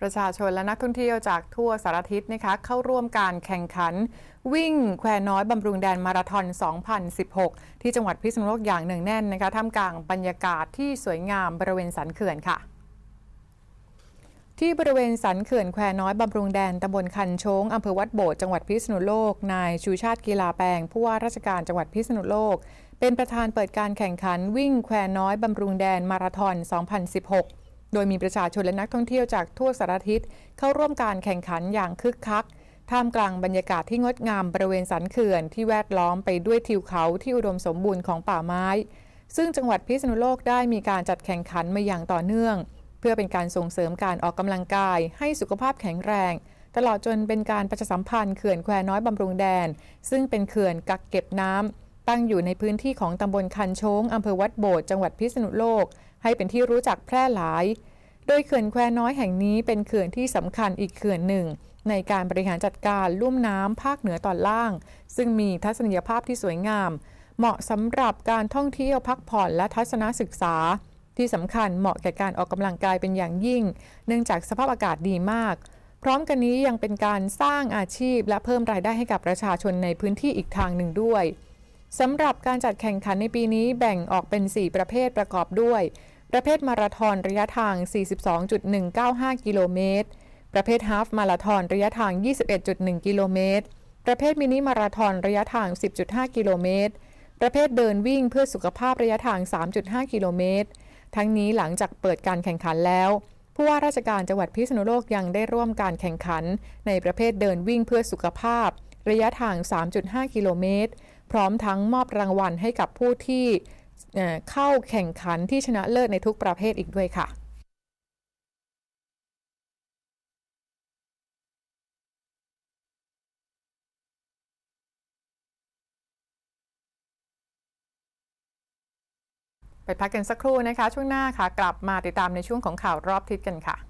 ประชาชนและนักท่องเที่ยวจากทั่วสารทิศนะคะเข้าร่วมการแข่งขัน วิ่งแควน้อยบำรุงแดนมาราธอน 2016 ที่จังหวัดพิษณุโลกอย่างหนึ่งแน่นนะคะท่ามกลางบรรยากาศที่สวยงามบริเวณสันเขื่อนค่ะ ที่บริเวณสันเขื่อนแควน้อยบำรุงแดนตำบลคันโชงอำเภอวัดโบดจังหวัดพิษณุโลก นายชูชาติกีฬาแปลงผู้ว่าราชการจังหวัดพิษณุโลก เป็นประธานเปิดการแข่งขันวิ่งแควน้อยบำรุงแดนมาราธอน 2016 โดยมีประชาชนและนักท่องเที่ยวจากทั่วสารทิศเข้าร่วมการแข่งขันอย่างคึกคัก ท่ามกลางบรรยากาศที่งดงามบริเวณสันเขื่อนที่แวดล้อมไปด้วยทิวเขาที่อุดมสมบูรณ์ของป่าไม้ ซึ่งจังหวัดพิษณุโลกได้มีการจัดแข่งขันมาอย่างต่อเนื่อง เพื่อเป็นการส่งเสริมการออกกำลังกาย ให้สุขภาพแข็งแรง ตลอดจนเป็นการประชาสัมพันธ์เขื่อนแควน้อยบำรุงแดน ซึ่งเป็นเขื่อนกักเก็บน้ำตั้งอยู่ในพื้นที่ของตำบลคันโชงอำเภอวัดโบดจังหวัดพิษณุโลก ให้เป็นที่รู้จักแพร่หลาย โดยเขื่อนแควน้อยแห่งนี้เป็นเขื่อนที่สำคัญอีกเขื่อนหนึ่ง ในการบริหารจัดการลุ่มน้ำภาคเหนือตอนล่าง ซึ่งมีทัศนียภาพที่สวยงาม เหมาะสำหรับการท่องเที่ยวพักผ่อนและทัศนศึกษา ที่สำคัญเหมาะแก่การออกกำลังกายเป็นอย่างยิ่ง เนื่องจากสภาพอากาศดีมากพร้อมกันนี้ยังเป็นการสร้างอาชีพและเพิ่มรายได้ให้กับประชาชนในพื้นที่อีกทางหนึ่งด้วย สำหรับการจัดแข่งขันในปีนี้แบ่งออกเป็น 4 ประเภทประกอบด้วย ประเภทมาราธอนระยะทาง 42.195 กิโลเมตร ประเภทฮาฟมาราธอนระยะทาง 21.1 กิโลเมตร ประเภทมินิมาราธอนระยะทาง 10.5 กิโลเมตร ประเภทเดินวิ่งเพื่อสุขภาพระยะทาง 3.5 กิโลเมตร ทั้งนี้หลังจากเปิดการแข่งขันแล้วผู้ว่าราชการจังหวัดพิษณุโลกยังได้ร่วมการแข่งขัน ในประเภทเดินวิ่งเพื่อสุขภาพ ระยะทาง 3.5 กิโลเมตร พร้อมทั้งมอบรางวัลให้กับผู้ที่เข้าแข่งขันที่ชนะเลิศในทุกประเภทอีกด้วยค่ะไปพักกันสักครู่นะคะ ช่วงหน้าค่ะ กลับมาติดตามในช่วงของข่าวรอบทิศกันค่ะ